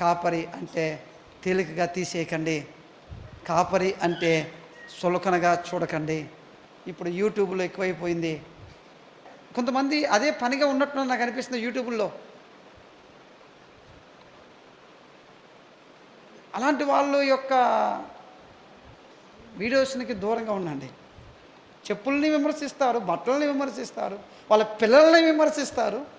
కాపరి అంటే తేలికగా తీసేయకండి. కాపరి అంటే సులకనగా చూడకండి. ఇప్పుడు యూట్యూబ్లో ఎక్కువైపోయింది. కొంతమంది అదే పనిగా ఉన్నట్టు నాకు అనిపిస్తుంది యూట్యూబ్లో. అలాంటి వాళ్ళ యొక్క వీడియోస్కి దూరంగా ఉండండి. చెప్పుల్ని విమర్శిస్తారు బట్టలని విమర్శిస్తారు వాళ్ళ పిల్లల్ని విమర్శిస్తారు.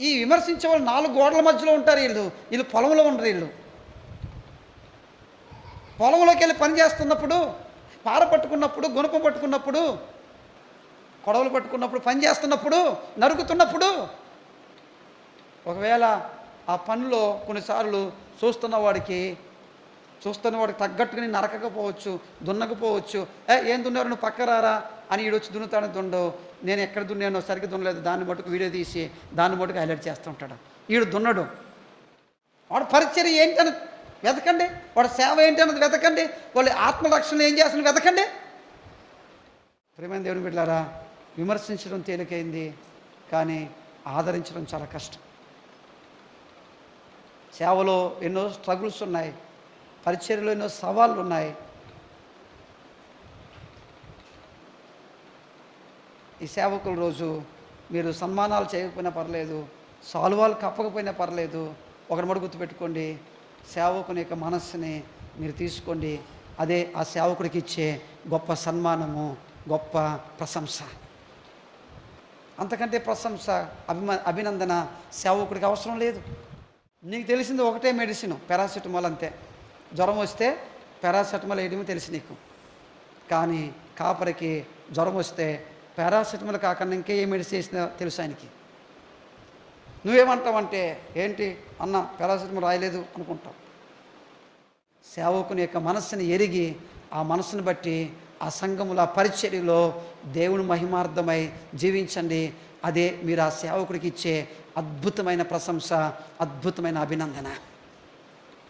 ఈ విమర్శించే వాళ్ళు నాలుగు గోడల మధ్యలో ఉంటారు వీళ్ళు. వీళ్ళు పొలంలో ఉండరు వీళ్ళు. పొలంలోకి వెళ్ళి పని చేస్తున్నప్పుడు పార పట్టుకున్నప్పుడు గుణపం పట్టుకున్నప్పుడు కొడవలు పట్టుకున్నప్పుడు పని చేస్తున్నప్పుడు నరుకుతున్నప్పుడు ఒకవేళ ఆ పనిలో కొన్నిసార్లు చూస్తున్న వాడికి చూస్తున్న వాడికి తగ్గట్టుగా నేను నరకకపోవచ్చు దున్నకపోవచ్చు. ఏ ఏం దున్నారు నువ్వు పక్క రారా? అని ఈడొచ్చి వచ్చి దున్నుతాను దుండవు నేను ఎక్కడ దున్నానో సరిగ్గా దున్నలేదు. దాన్ని మటుకు వీడియో తీసి దాన్ని మటుకు హైలైట్ చేస్తూ ఉంటాడు. ఈడు దున్నడు. వాడు పరిచయం ఏంటని వెతకండి. వాడు సేవ ఏంటి అన్నది వెతకండి. వాళ్ళ ఆత్మరక్షణ ఏం చేస్తున్న వెతకండి. ప్రేమైన దేవుని బిడ్డారా విమర్శించడం తేలికైంది కానీ ఆదరించడం చాలా కష్టం. సేవలో ఎన్నో స్ట్రగుల్స్ ఉన్నాయి. పరిచర్యలో ఎన్నో సవాళ్ళు ఉన్నాయి. ఈ సేవకుల రోజు మీరు సన్మానాలు చేయకపోయినా పర్లేదు సాల్వాలు కప్పకపోయినా పర్లేదు ఒకటి మడు గుర్తుపెట్టుకోండి సేవకుని యొక్క మనస్సుని మీరు తీసుకోండి. అదే ఆ సేవకుడికి ఇచ్చే గొప్ప సన్మానము గొప్ప ప్రశంస. అంతకంటే ప్రశంస అభిమ అభినందన సేవకుడికి అవసరం లేదు. నీకు తెలిసింది ఒకటే మెడిసిన్ పారాసెటమాల్ అంతే. జ్వరం వస్తే పారాసెటమాల్ వేయడమే తెలుసు నీకు. కానీ కాపరికి జ్వరం వస్తే పారాసిటమాల్ కాకుండా ఇంకే ఏ మెడిసిన్ వేసినా తెలుసు ఆయనకి. నువ్వేమంటావంటే ఏంటి అన్న పారాసిటమాల్ రాయలేదు అనుకుంటావు సేవకుని యొక్క మనస్సుని ఎరిగి ఆ మనస్సును బట్టి ఆ సంఘముల పరిచర్యలో దేవుని మహిమార్థమై జీవించండి. అదే మీరు ఆ సేవకుడికి ఇచ్చే అద్భుతమైన ప్రశంస అద్భుతమైన అభినందన.